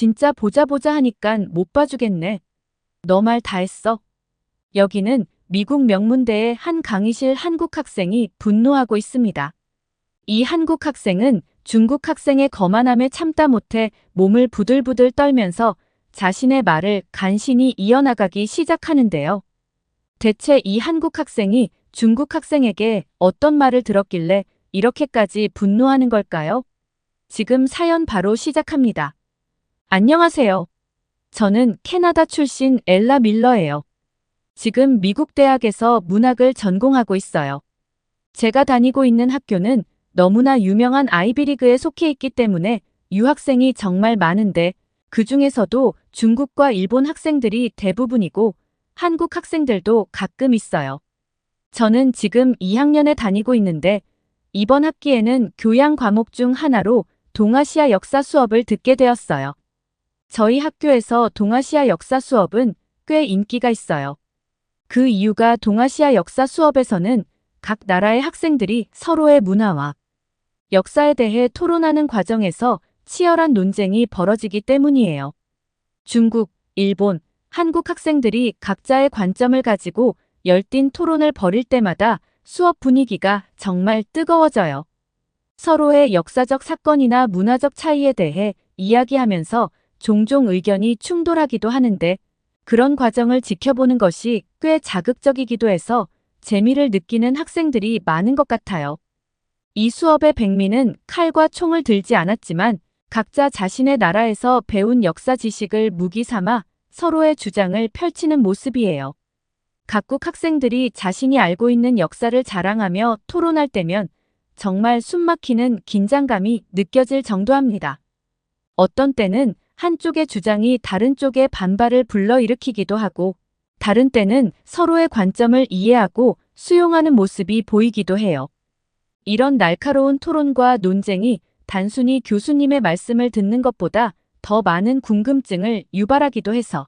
진짜 보자 보자 하니깐 못 봐주겠네. 너 말 다 했어. 여기는 미국 명문대의 한 강의실 한국 학생이 분노하고 있습니다. 이 한국 학생은 중국 학생의 거만함에 참다 못해 몸을 부들부들 떨면서 자신의 말을 간신히 이어나가기 시작하는데요. 대체 이 한국 학생이 중국 학생에게 어떤 말을 들었길래 이렇게까지 분노하는 걸까요? 지금 사연 바로 시작합니다. 안녕하세요. 저는 캐나다 출신 엘라 밀러예요. 지금 미국 대학에서 문학을 전공하고 있어요. 제가 다니고 있는 학교는 너무나 유명한 아이비리그에 속해 있기 때문에 유학생이 정말 많은데 그 중에서도 중국과 일본 학생들이 대부분이고 한국 학생들도 가끔 있어요. 저는 지금 2학년에 다니고 있는데 이번 학기에는 교양 과목 중 하나로 동아시아 역사 수업을 듣게 되었어요. 저희 학교에서 동아시아 역사 수업은 꽤 인기가 있어요. 그 이유가 동아시아 역사 수업에서는 각 나라의 학생들이 서로의 문화와 역사에 대해 토론하는 과정에서 치열한 논쟁이 벌어지기 때문이에요. 중국, 일본, 한국 학생들이 각자의 관점을 가지고 열띤 토론을 벌일 때마다 수업 분위기가 정말 뜨거워져요. 서로의 역사적 사건이나 문화적 차이에 대해 이야기하면서 종종 의견이 충돌하기도 하는데 그런 과정을 지켜보는 것이 꽤 자극적이기도 해서 재미를 느끼는 학생들이 많은 것 같아요. 이 수업의 백미는 칼과 총을 들지 않았지만 각자 자신의 나라에서 배운 역사 지식을 무기 삼아 서로의 주장을 펼치는 모습이에요. 각국 학생들이 자신이 알고 있는 역사를 자랑하며 토론할 때면 정말 숨막히는 긴장감이 느껴질 정도합니다. 어떤 때는 한쪽의 주장이 다른 쪽의 반발을 불러일으키기도 하고 다른 때는 서로의 관점을 이해하고 수용하는 모습이 보이기도 해요. 이런 날카로운 토론과 논쟁이 단순히 교수님의 말씀을 듣는 것보다 더 많은 궁금증을 유발하기도 해서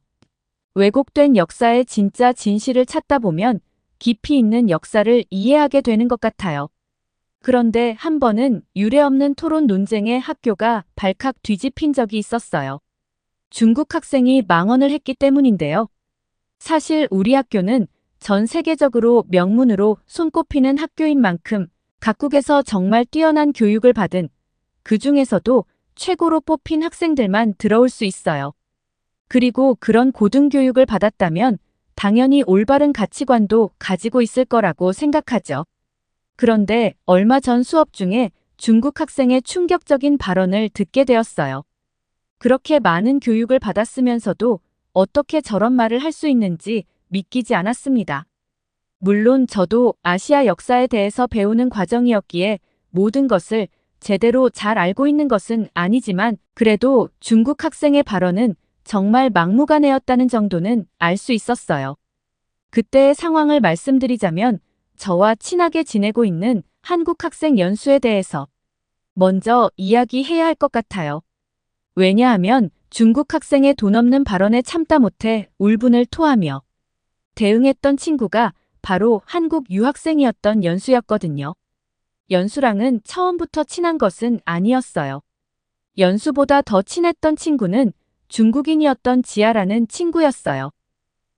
왜곡된 역사의 진짜 진실을 찾다 보면 깊이 있는 역사를 이해하게 되는 것 같아요. 그런데 한 번은 유례없는 토론 논쟁에 학교가 발칵 뒤집힌 적이 있었어요. 중국 학생이 망언을 했기 때문인데요. 사실 우리 학교는 전 세계적으로 명문으로 손꼽히는 학교인 만큼 각국에서 정말 뛰어난 교육을 받은 그 중에서도 최고로 뽑힌 학생들만 들어올 수 있어요. 그리고 그런 고등교육을 받았다면 당연히 올바른 가치관도 가지고 있을 거라고 생각하죠. 그런데 얼마 전 수업 중에 중국 학생의 충격적인 발언을 듣게 되었어요. 그렇게 많은 교육을 받았으면서도 어떻게 저런 말을 할 수 있는지 믿기지 않았습니다. 물론 저도 아시아 역사에 대해서 배우는 과정이었기에 모든 것을 제대로 잘 알고 있는 것은 아니지만 그래도 중국 학생의 발언은 정말 막무가내였다는 정도는 알 수 있었어요. 그때의 상황을 말씀드리자면 저와 친하게 지내고 있는 한국 학생 연수에 대해서 먼저 이야기해야 할 것 같아요. 왜냐하면 중국 학생의 돈 없는 발언에 참다 못해 울분을 토하며 대응했던 친구가 바로 한국 유학생이었던 연수였거든요. 연수랑은 처음부터 친한 것은 아니었어요. 연수보다 더 친했던 친구는 중국인이었던 지아라는 친구였어요.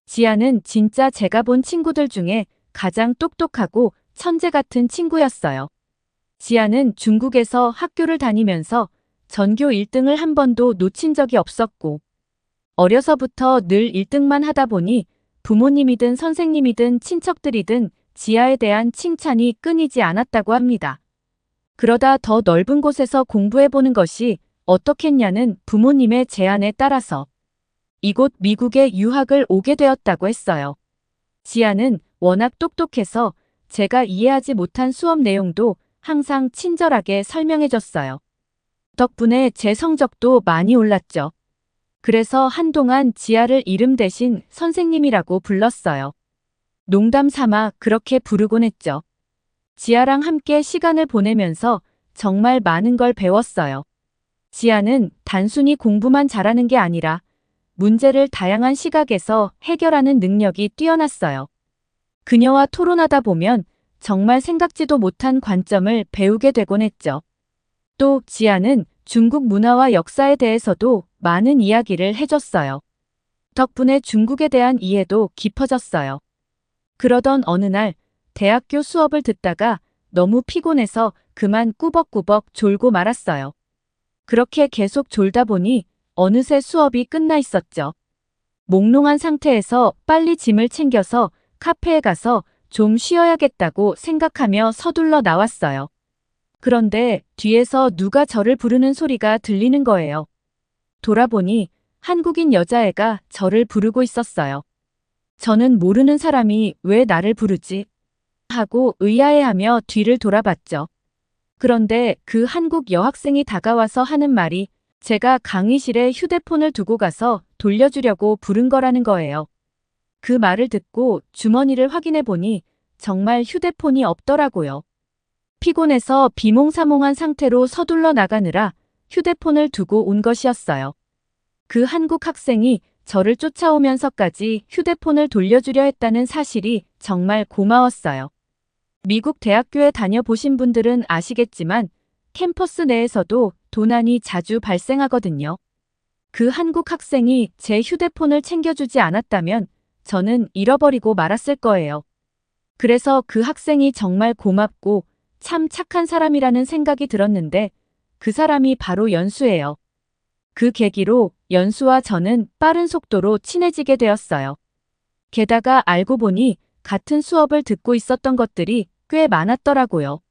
지아는 진짜 제가 본 친구들 중에 가장 똑똑하고 천재 같은 친구였어요. 지아는 중국에서 학교를 다니면서 전교 1등을 한 번도 놓친 적이 없었고 어려서부터 늘 1등만 하다 보니 부모님이든 선생님이든 친척들이든 지하에 대한 칭찬이 끊이지 않았다고 합니다. 그러다 더 넓은 곳에서 공부해보는 것이 어떻겠냐는 부모님의 제안에 따라서 이곳 미국에 유학을 오게 되었다고 했어요. 지아는 워낙 똑똑해서 제가 이해하지 못한 수업 내용도 항상 친절하게 설명해줬어요. 덕분에 제 성적도 많이 올랐죠. 그래서 한동안 지아를 이름 대신 선생님이라고 불렀어요. 농담 삼아 그렇게 부르곤 했죠. 지아랑 함께 시간을 보내면서 정말 많은 걸 배웠어요. 지아는 단순히 공부만 잘하는 게 아니라 문제를 다양한 시각에서 해결하는 능력이 뛰어났어요. 그녀와 토론하다 보면 정말 생각지도 못한 관점을 배우게 되곤 했죠. 또 지아는 중국 문화와 역사에 대해서도 많은 이야기를 해줬어요. 덕분에 중국에 대한 이해도 깊어졌어요. 그러던 어느 날 대학교 수업을 듣다가 너무 피곤해서 그만 꾸벅꾸벅 졸고 말았어요. 그렇게 계속 졸다 보니 어느새 수업이 끝나 있었죠. 몽롱한 상태에서 빨리 짐을 챙겨서 카페에 가서 좀 쉬어야겠다고 생각하며 서둘러 나왔어요. 그런데 뒤에서 누가 저를 부르는 소리가 들리는 거예요. 돌아보니 한국인 여자애가 저를 부르고 있었어요. 저는 모르는 사람이 왜 나를 부르지? 하고 의아해하며 뒤를 돌아봤죠. 그런데 그 한국 여학생이 다가와서 하는 말이 제가 강의실에 휴대폰을 두고 가서 돌려주려고 부른 거라는 거예요. 그 말을 듣고 주머니를 확인해 보니 정말 휴대폰이 없더라고요. 피곤해서 비몽사몽한 상태로 서둘러 나가느라 휴대폰을 두고 온 것이었어요. 그 한국 학생이 저를 쫓아오면서까지 휴대폰을 돌려주려 했다는 사실이 정말 고마웠어요. 미국 대학교에 다녀보신 분들은 아시겠지만 캠퍼스 내에서도 도난이 자주 발생하거든요. 그 한국 학생이 제 휴대폰을 챙겨주지 않았다면 저는 잃어버리고 말았을 거예요. 그래서 그 학생이 정말 고맙고 참 착한 사람이라는 생각이 들었는데 그 사람이 바로 연수예요. 그 계기로 연수와 저는 빠른 속도로 친해지게 되었어요. 게다가 알고 보니 같은 수업을 듣고 있었던 것들이 꽤 많았더라고요.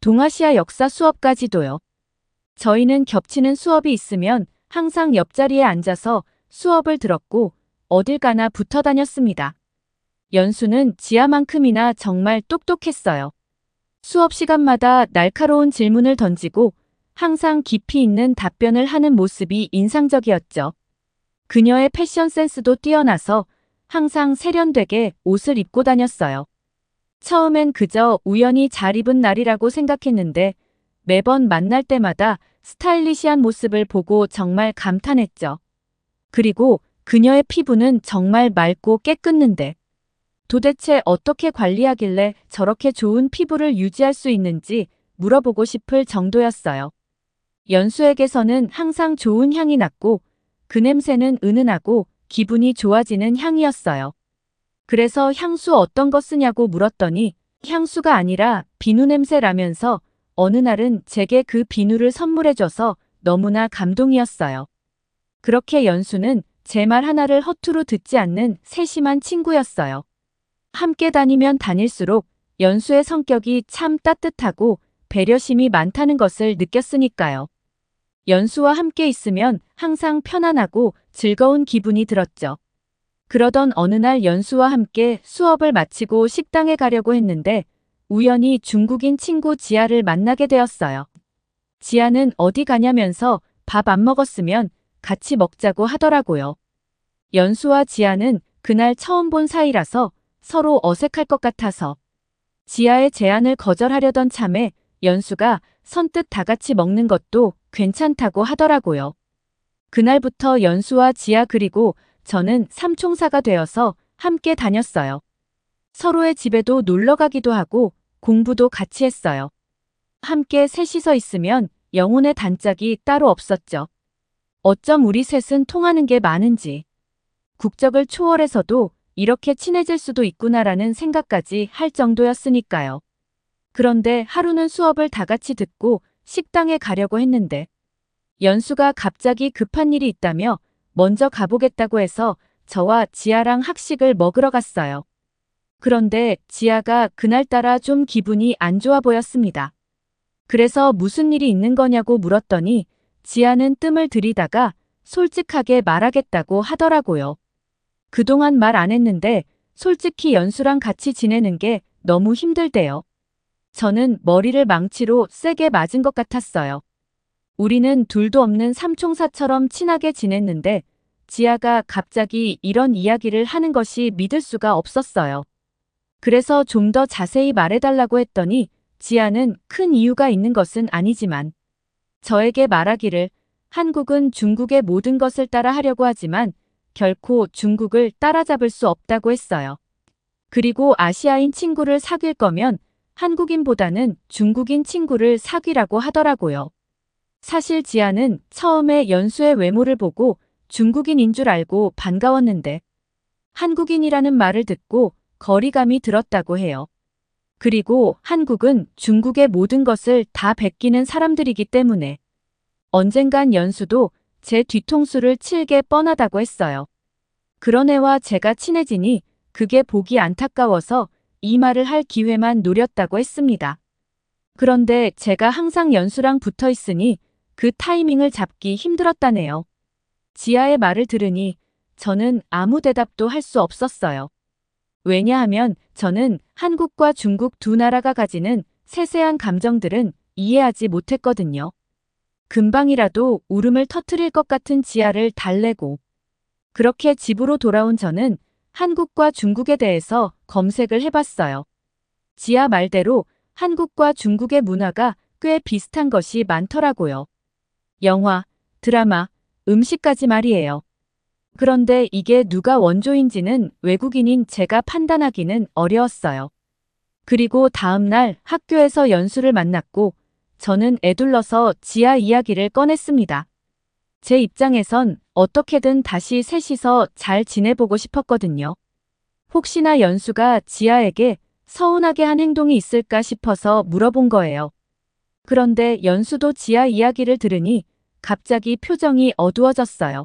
동아시아 역사 수업까지도요. 저희는 겹치는 수업이 있으면 항상 옆자리에 앉아서 수업을 들었고 어딜 가나 붙어 다녔습니다. 연수는 지하만큼이나 정말 똑똑했어요. 수업 시간마다 날카로운 질문을 던지고 항상 깊이 있는 답변을 하는 모습이 인상적이었죠. 그녀의 패션 센스도 뛰어나서 항상 세련되게 옷을 입고 다녔어요. 처음엔 그저 우연히 잘 입은 날이라고 생각했는데 매번 만날 때마다 스타일리시한 모습을 보고 정말 감탄했죠. 그리고 그녀의 피부는 정말 맑고 깨끗는데 도대체 어떻게 관리하길래 저렇게 좋은 피부를 유지할 수 있는지 물어보고 싶을 정도였어요. 연수에게서는 항상 좋은 향이 났고 그 냄새는 은은하고 기분이 좋아지는 향이었어요. 그래서 향수 어떤 거 쓰냐고 물었더니 향수가 아니라 비누 냄새라면서 어느 날은 제게 그 비누를 선물해줘서 너무나 감동이었어요. 그렇게 연수는 제 말 하나를 허투루 듣지 않는 세심한 친구였어요. 함께 다니면 다닐수록 연수의 성격이 참 따뜻하고 배려심이 많다는 것을 느꼈으니까요. 연수와 함께 있으면 항상 편안하고 즐거운 기분이 들었죠. 그러던 어느 날 연수와 함께 수업을 마치고 식당에 가려고 했는데 우연히 중국인 친구 지아를 만나게 되었어요. 지아는 어디 가냐면서 밥 안 먹었으면 같이 먹자고 하더라고요. 연수와 지아는 그날 처음 본 사이라서 서로 어색할 것 같아서 지아의 제안을 거절하려던 참에 연수가 선뜻 다 같이 먹는 것도 괜찮다고 하더라고요. 그날부터 연수와 지아 그리고 저는 삼총사가 되어서 함께 다녔어요. 서로의 집에도 놀러 가기도 하고 공부도 같이 했어요. 함께 셋이서 있으면 영혼의 단짝이 따로 없었죠. 어쩜 우리 셋은 통하는 게 많은지. 국적을 초월해서도 이렇게 친해질 수도 있구나라는 생각까지 할 정도였으니까요. 그런데 하루는 수업을 다 같이 듣고 식당에 가려고 했는데 연수가 갑자기 급한 일이 있다며 먼저 가보겠다고 해서 저와 지아랑 학식을 먹으러 갔어요. 그런데 지아가 그날따라 좀 기분이 안 좋아 보였습니다. 그래서 무슨 일이 있는 거냐고 물었더니 지아는 뜸을 들이다가 솔직하게 말하겠다고 하더라고요. 그동안 말 안 했는데 솔직히 연수랑 같이 지내는 게 너무 힘들대요. 저는 머리를 망치로 세게 맞은 것 같았어요. 우리는 둘도 없는 삼총사처럼 친하게 지냈는데 지아가 갑자기 이런 이야기를 하는 것이 믿을 수가 없었어요. 그래서 좀 더 자세히 말해달라고 했더니 지아는 큰 이유가 있는 것은 아니지만 저에게 말하기를 한국은 중국의 모든 것을 따라 하려고 하지만 결코 중국을 따라잡을 수 없다고 했어요. 그리고 아시아인 친구를 사귈 거면 한국인보다는 중국인 친구를 사귀라고 하더라고요. 사실 지아는 처음에 연수의 외모를 보고 중국인인 줄 알고 반가웠는데 한국인이라는 말을 듣고 거리감이 들었다고 해요. 그리고 한국은 중국의 모든 것을 다 베끼는 사람들이기 때문에 언젠간 연수도 제 뒤통수를 칠게 뻔하다고 했어요. 그런 애와 제가 친해지니 그게 보기 안타까워서 이 말을 할 기회만 노렸다고 했습니다. 그런데 제가 항상 연수랑 붙어 있으니 그 타이밍을 잡기 힘들었다네요. 지아의 말을 들으니 저는 아무 대답도 할 수 없었어요. 왜냐하면 저는 한국과 중국 두 나라가 가지는 세세한 감정들은 이해하지 못했거든요. 금방이라도 울음을 터트릴 것 같은 지아를 달래고 그렇게 집으로 돌아온 저는 한국과 중국에 대해서 검색을 해봤어요. 지아 말대로 한국과 중국의 문화가 꽤 비슷한 것이 많더라고요. 영화, 드라마, 음식까지 말이에요. 그런데 이게 누가 원조인지는 외국인인 제가 판단하기는 어려웠어요. 그리고 다음날 학교에서 연수를 만났고 저는 애둘러서 지아 이야기를 꺼냈습니다. 제 입장에선 어떻게든 다시 셋이서 잘 지내보고 싶었거든요. 혹시나 연수가 지아에게 서운하게 한 행동이 있을까 싶어서 물어본 거예요. 그런데 연수도 지아 이야기를 들으니 갑자기 표정이 어두워졌어요.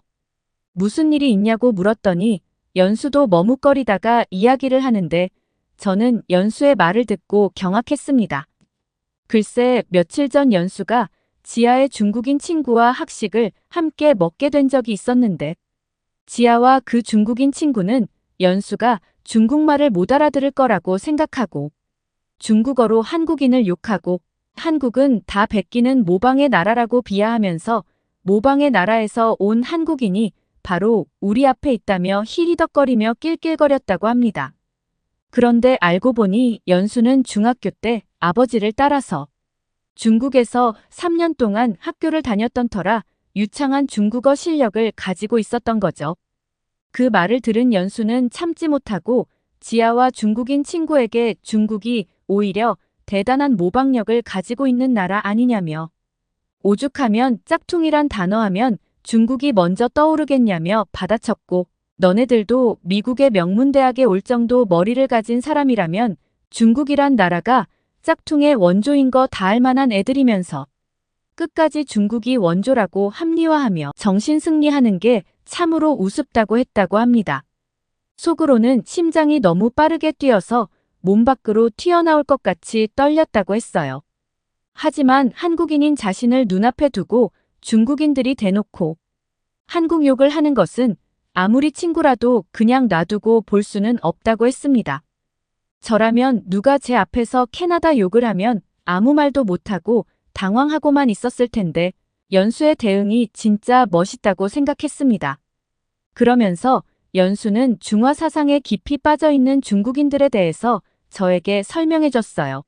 무슨 일이 있냐고 물었더니 연수도 머뭇거리다가 이야기를 하는데 저는 연수의 말을 듣고 경악했습니다. 글쎄 며칠 전 연수가 지아의 중국인 친구와 학식을 함께 먹게 된 적이 있었는데 지아와 그 중국인 친구는 연수가 중국말을 못 알아들을 거라고 생각하고 중국어로 한국인을 욕하고 한국은 다 베끼는 모방의 나라라고 비하하면서 모방의 나라에서 온 한국인이 바로 우리 앞에 있다며 히리덕거리며 낄낄거렸다고 합니다. 그런데 알고 보니 연수는 중학교 때 아버지를 따라서 중국에서 3년 동안 학교를 다녔던 터라 유창한 중국어 실력을 가지고 있었던 거죠. 그 말을 들은 연수는 참지 못하고 지아와 중국인 친구에게 중국이 오히려 대단한 모방력을 가지고 있는 나라 아니냐며 오죽하면 짝퉁이란 단어 하면 중국이 먼저 떠오르겠냐며 받아쳤고 너네들도 미국의 명문대학에 올 정도 머리를 가진 사람이라면 중국이란 나라가 짝퉁의 원조인 거 다 알 만한 애들이면서 끝까지 중국이 원조라고 합리화하며 정신 승리하는 게 참으로 우습다고 했다고 합니다. 속으로는 심장이 너무 빠르게 뛰어서 몸 밖으로 튀어나올 것 같이 떨렸다고 했어요. 하지만 한국인인 자신을 눈앞에 두고 중국인들이 대놓고 한국 욕을 하는 것은 아무리 친구라도 그냥 놔두고 볼 수는 없다고 했습니다. 저라면 누가 제 앞에서 캐나다 욕을 하면 아무 말도 못하고 당황하고만 있었을 텐데 연수의 대응이 진짜 멋있다고 생각했습니다. 그러면서 연수는 중화 사상에 깊이 빠져 있는 중국인들에 대해서 저에게 설명해 줬어요.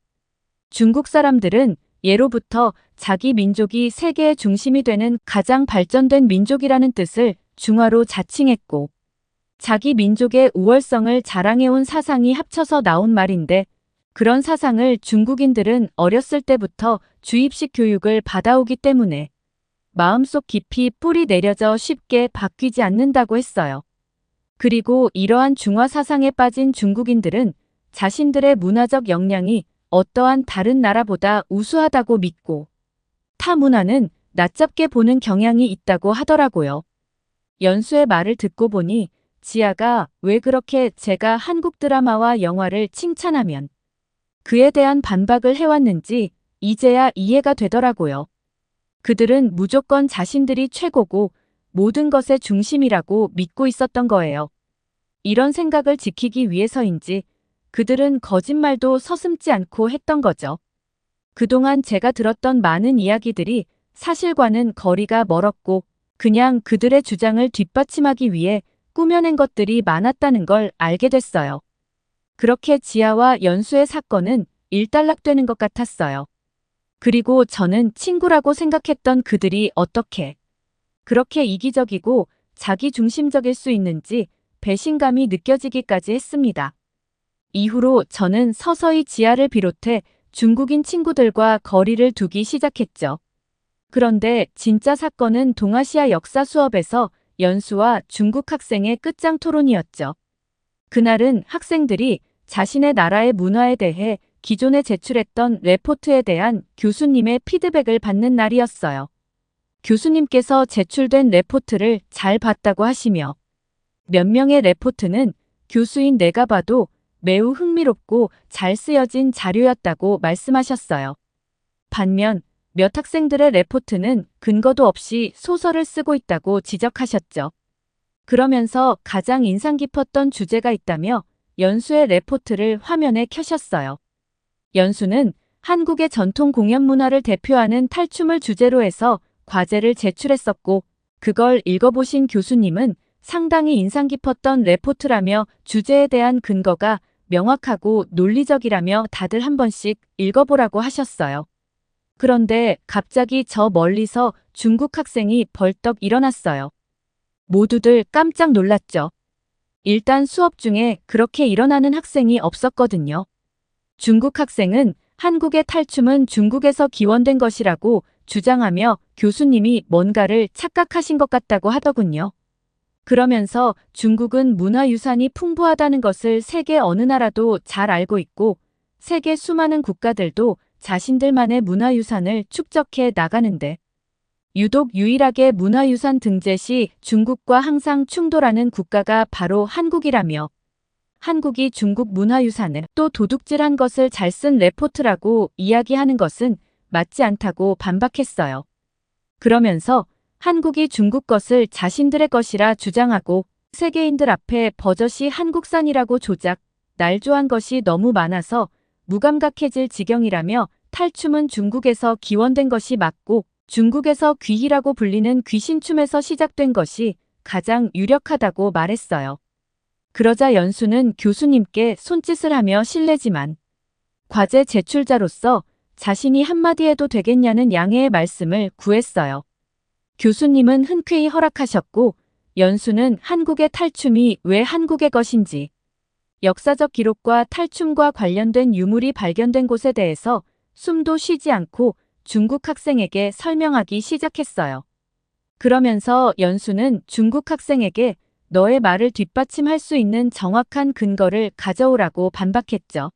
중국 사람들은 예로부터 자기 민족이 세계의 중심이 되는 가장 발전된 민족이라는 뜻을 중화로 자칭했고 자기 민족의 우월성을 자랑해온 사상이 합쳐서 나온 말인데 그런 사상을 중국인들은 어렸을 때부터 주입식 교육을 받아오기 때문에 마음속 깊이 뿌리 내려져 쉽게 바뀌지 않는다고 했어요. 그리고 이러한 중화 사상에 빠진 중국인들은 자신들의 문화적 역량이 어떠한 다른 나라보다 우수하다고 믿고 타 문화는 낮잡게 보는 경향이 있다고 하더라고요. 연수의 말을 듣고 보니 지아가 왜 그렇게 제가 한국 드라마와 영화를 칭찬하면 그에 대한 반박을 해왔는지 이제야 이해가 되더라고요. 그들은 무조건 자신들이 최고고 모든 것의 중심이라고 믿고 있었던 거예요. 이런 생각을 지키기 위해서인지 그들은 거짓말도 서슴지 않고 했던 거죠. 그동안 제가 들었던 많은 이야기들이 사실과는 거리가 멀었고 그냥 그들의 주장을 뒷받침하기 위해 꾸며낸 것들이 많았다는 걸 알게 됐어요. 그렇게 지아와 연수의 사건은 일단락되는 것 같았어요. 그리고 저는 친구라고 생각했던 그들이 어떻게 그렇게 이기적이고 자기 중심적일 수 있는지 배신감이 느껴지기까지 했습니다. 이후로 저는 서서히 지아를 비롯해 중국인 친구들과 거리를 두기 시작했죠. 그런데 진짜 사건은 동아시아 역사 수업에서 연수와 중국 학생의 끝장 토론이었죠. 그날은 학생들이 자신의 나라의 문화에 대해 기존에 제출했던 레포트에 대한 교수님의 피드백을 받는 날이었어요. 교수님께서 제출된 레포트를 잘 봤다고 하시며 몇 명의 레포트는 교수인 내가 봐도 매우 흥미롭고 잘 쓰여진 자료였다고 말씀하셨어요. 반면 몇 학생들의 레포트는 근거도 없이 소설을 쓰고 있다고 지적하셨죠. 그러면서 가장 인상 깊었던 주제가 있다며 연수의 레포트를 화면에 켜셨어요. 연수는 한국의 전통 공연 문화를 대표하는 탈춤을 주제로 해서 과제를 제출했었고 그걸 읽어보신 교수님은 상당히 인상 깊었던 레포트라며 주제에 대한 근거가 명확하고 논리적이라며 다들 한 번씩 읽어보라고 하셨어요. 그런데 갑자기 저 멀리서 중국 학생이 벌떡 일어났어요. 모두들 깜짝 놀랐죠. 일단 수업 중에 그렇게 일어나는 학생이 없었거든요. 중국 학생은 한국의 탈춤은 중국에서 기원된 것이라고 주장하며 교수님이 뭔가를 착각하신 것 같다고 하더군요. 그러면서 중국은 문화유산이 풍부하다는 것을 세계 어느 나라도 잘 알고 있고 세계 수많은 국가들도 자신들만의 문화유산을 축적해 나가는데 유독 유일하게 문화유산 등재 시 중국과 항상 충돌하는 국가가 바로 한국이라며 한국이 중국 문화유산을 또 도둑질한 것을 잘 쓴 레포트라고 이야기하는 것은 맞지 않다고 반박했어요. 그러면서 한국이 중국 것을 자신들의 것이라 주장하고 세계인들 앞에 버젓이 한국산이라고 조작, 날조한 것이 너무 많아서 무감각해질 지경이라며 탈춤은 중국에서 기원된 것이 맞고 중국에서 귀희라고 불리는 귀신춤에서 시작된 것이 가장 유력하다고 말했어요. 그러자 연수는 교수님께 손짓을 하며 실례지만 과제 제출자로서 자신이 한마디 해도 되겠냐는 양해의 말씀을 구했어요. 교수님은 흔쾌히 허락하셨고 연수는 한국의 탈춤이 왜 한국의 것인지 역사적 기록과 탈춤과 관련된 유물이 발견된 곳에 대해서 숨도 쉬지 않고 중국 학생에게 설명하기 시작했어요. 그러면서 연수는 중국 학생에게 너의 말을 뒷받침할 수 있는 정확한 근거를 가져오라고 반박했죠.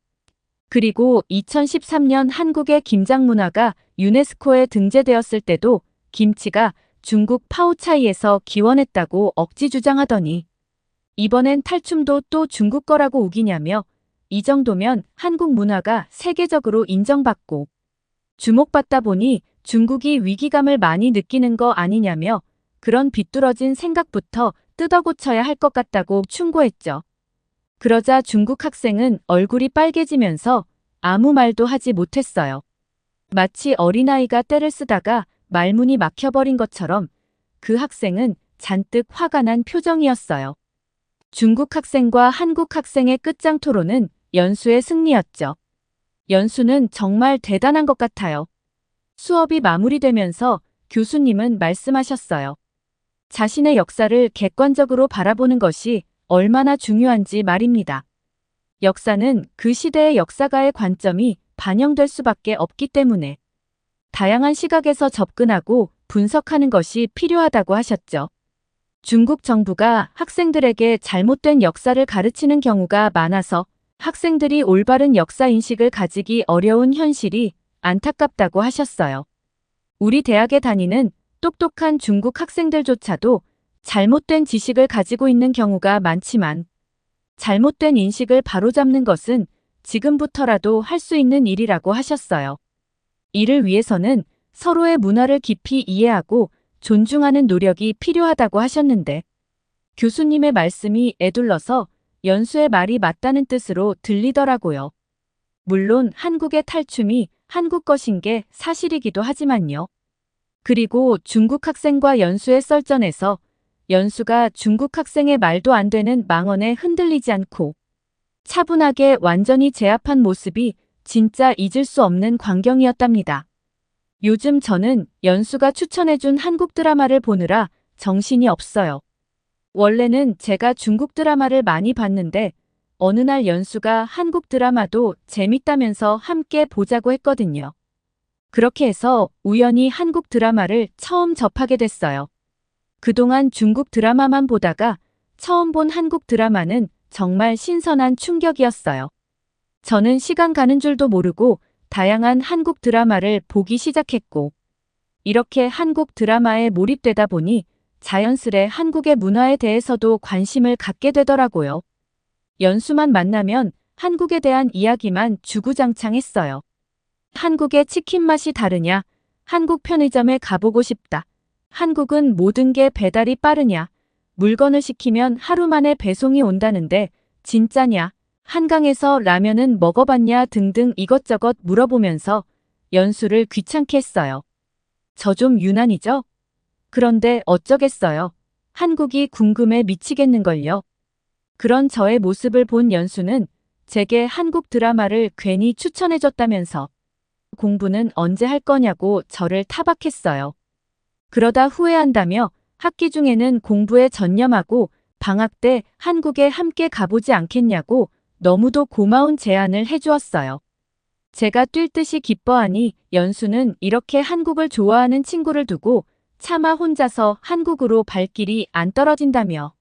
그리고 2013년 한국의 김장 문화가 유네스코에 등재되었을 때도 김치가 중국 파오차이에서 기원했다고 억지 주장하더니 이번엔 탈춤도 또 중국 거라고 우기냐며 이 정도면 한국 문화가 세계적으로 인정받고 주목받다 보니 중국이 위기감을 많이 느끼는 거 아니냐며 그런 비뚤어진 생각부터 뜯어고쳐야 할 것 같다고 충고했죠. 그러자 중국 학생은 얼굴이 빨개지면서 아무 말도 하지 못했어요. 마치 어린아이가 때를 쓰다가 말문이 막혀버린 것처럼 그 학생은 잔뜩 화가 난 표정이었어요. 중국 학생과 한국 학생의 끝장 토론은 연수의 승리였죠. 연수는 정말 대단한 것 같아요. 수업이 마무리되면서 교수님은 말씀하셨어요. 자신의 역사를 객관적으로 바라보는 것이 얼마나 중요한지 말입니다. 역사는 그 시대의 역사가의 관점이 반영될 수밖에 없기 때문에 다양한 시각에서 접근하고 분석하는 것이 필요하다고 하셨죠. 중국 정부가 학생들에게 잘못된 역사를 가르치는 경우가 많아서 학생들이 올바른 역사 인식을 가지기 어려운 현실이 안타깝다고 하셨어요. 우리 대학에 다니는 똑똑한 중국 학생들조차도 잘못된 지식을 가지고 있는 경우가 많지만 잘못된 인식을 바로잡는 것은 지금부터라도 할 수 있는 일이라고 하셨어요. 이를 위해서는 서로의 문화를 깊이 이해하고 존중하는 노력이 필요하다고 하셨는데 교수님의 말씀이 애둘러서 연수의 말이 맞다는 뜻으로 들리더라고요. 물론 한국의 탈춤이 한국 것인 게 사실이기도 하지만요. 그리고 중국 학생과 연수의 썰전에서 연수가 중국 학생의 말도 안 되는 망언에 흔들리지 않고 차분하게 완전히 제압한 모습이 진짜 잊을 수 없는 광경이었답니다. 요즘 저는 연수가 추천해준 한국 드라마를 보느라 정신이 없어요. 원래는 제가 중국 드라마를 많이 봤는데 어느 날 연수가 한국 드라마도 재밌다면서 함께 보자고 했거든요. 그렇게 해서 우연히 한국 드라마를 처음 접하게 됐어요. 그동안 중국 드라마만 보다가 처음 본 한국 드라마는 정말 신선한 충격이었어요. 저는 시간 가는 줄도 모르고 다양한 한국 드라마를 보기 시작했고, 이렇게 한국 드라마에 몰입되다 보니 자연스레 한국의 문화에 대해서도 관심을 갖게 되더라고요. 연수만 만나면 한국에 대한 이야기만 주구장창했어요. 한국의 치킨 맛이 다르냐? 한국 편의점에 가보고 싶다. 한국은 모든 게 배달이 빠르냐? 물건을 시키면 하루 만에 배송이 온다는데 진짜냐? 한강에서 라면은 먹어봤냐 등등 이것저것 물어보면서 연수를 귀찮게 했어요. 저 좀 유난이죠? 그런데 어쩌겠어요. 한국이 궁금해 미치겠는걸요. 그런 저의 모습을 본 연수는 제게 한국 드라마를 괜히 추천해줬다면서 공부는 언제 할 거냐고 저를 타박했어요. 그러다 후회한다며 학기 중에는 공부에 전념하고 방학 때 한국에 함께 가보지 않겠냐고 너무도 고마운 제안을 해주었어요. 제가 뛸 듯이 기뻐하니 연수는 이렇게 한국을 좋아하는 친구를 두고 차마 혼자서 한국으로 발길이 안 떨어진다며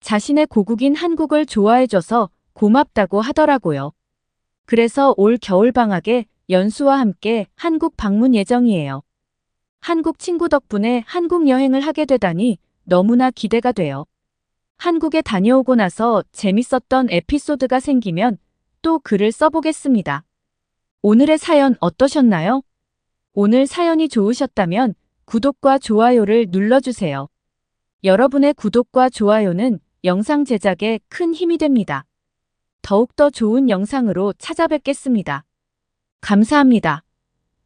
자신의 고국인 한국을 좋아해줘서 고맙다고 하더라고요. 그래서 올 겨울방학에 연수와 함께 한국 방문 예정이에요. 한국 친구 덕분에 한국 여행을 하게 되다니 너무나 기대가 돼요. 한국에 다녀오고 나서 재밌었던 에피소드가 생기면 또 글을 써보겠습니다. 오늘의 사연 어떠셨나요? 오늘 사연이 좋으셨다면 구독과 좋아요를 눌러주세요. 여러분의 구독과 좋아요는 영상 제작에 큰 힘이 됩니다. 더욱더 좋은 영상으로 찾아뵙겠습니다. 감사합니다.